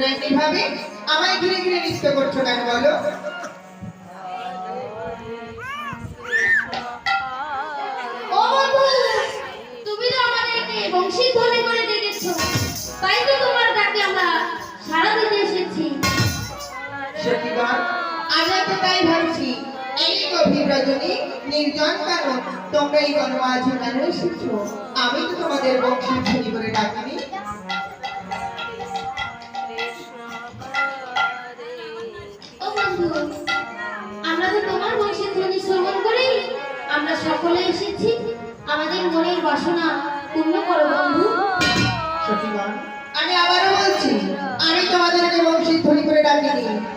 তোমরা এমনিভাবে আমায় ঘিরে ঘিরে নৃত্য করছ কেন বলো? তুমি তো আমাদেরকে বংশীধ্বনি করে ডেকেছো। তাই তো তোমার ডাকে আমরা দিতে এসেছি। তো তাই ভাবছি এই গভীর রজনী নির্জন কেন তোমরা এই গণমাঝে কেন এসেছ আমি তো তোমাদের বংশী ধ্বনি করে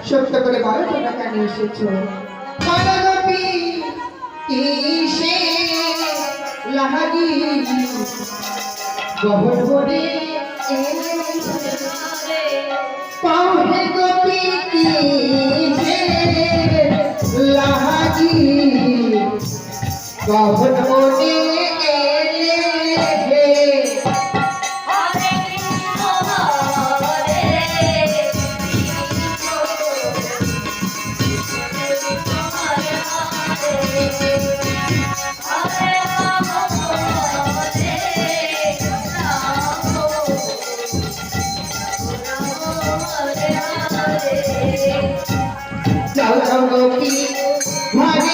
সত্য করে বলো তোমরা কেন এসেছ? গহর যাও যাও। গোপী ঘরে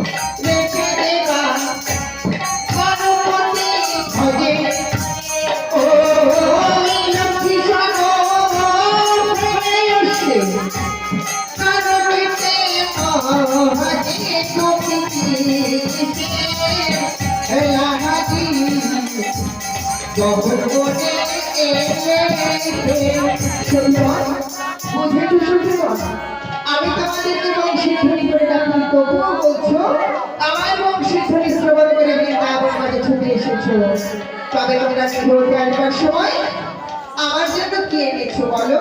আমি তোমাদেরকে বংশী ধ্বনি করে ডাকলাম তবুও বলছো আমার বংশী ধ্বনি শ্রবণ করে বৃন্দাবন মাঝে ছুটে এসেছ তবে তোমরা সময় আমার জন্য কি এনেছো বলো?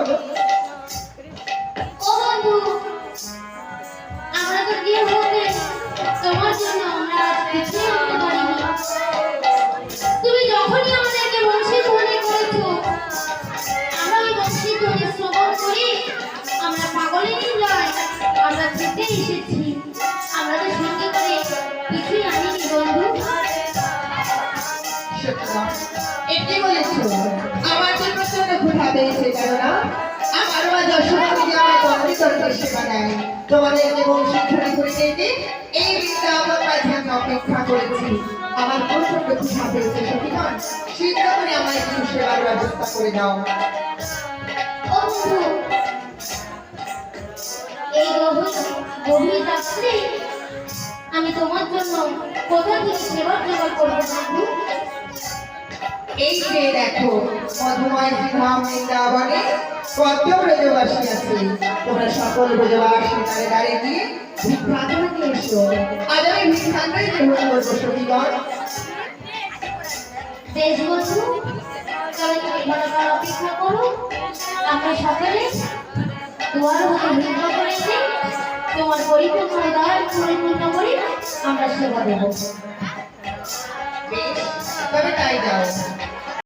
আমরা এসেছি। আমরা তো সঙ্গে করে কিছুই আনিনি বন্ধু। এটি বলেছ আমার জন্য তোমরা ক্ষুধা পেয়েছে কেননা আমার মা যশোদাকে যে আমার বন্ধু করতে সেবা নেয় তোমাদেরকে বংশী ধ্বনি করে ডেকে এই বৃন্দাবন মাঝে আমি অপেক্ষা করেছি। আমার প্রচণ্ড ক্ষুধা পেয়েছে সখীগণ শীঘ্র করে আমার একটু সেবার ব্যবস্থা করে দাও। বন্ধু আমি তোমার জন্য কোথা থেকে সেবার জোগাড় করব বন্ধু এই যে দেখো মধুময় ধাম বৃন্দাবনে কত ব্রজবাসী আছে। তোমরা সকল ব্রজবাসী তারে দাঁড়িয়ে গিয়ে ভিক্ষান্তরে এসো। আজ আমি ভিক্ষান্তরে গ্রহণ করব সখীগণ বেশ বন্ধু তবে তুমি ঘণ্টার অপেক্ষা করো। আমরা সকালে দুয়ার হতে ভিক্ষা করেছি। তোমার পরিপূর্ণ দ্বার পরিপূর্ণ করে আমরা সেবা দেব। তবে তাই যাও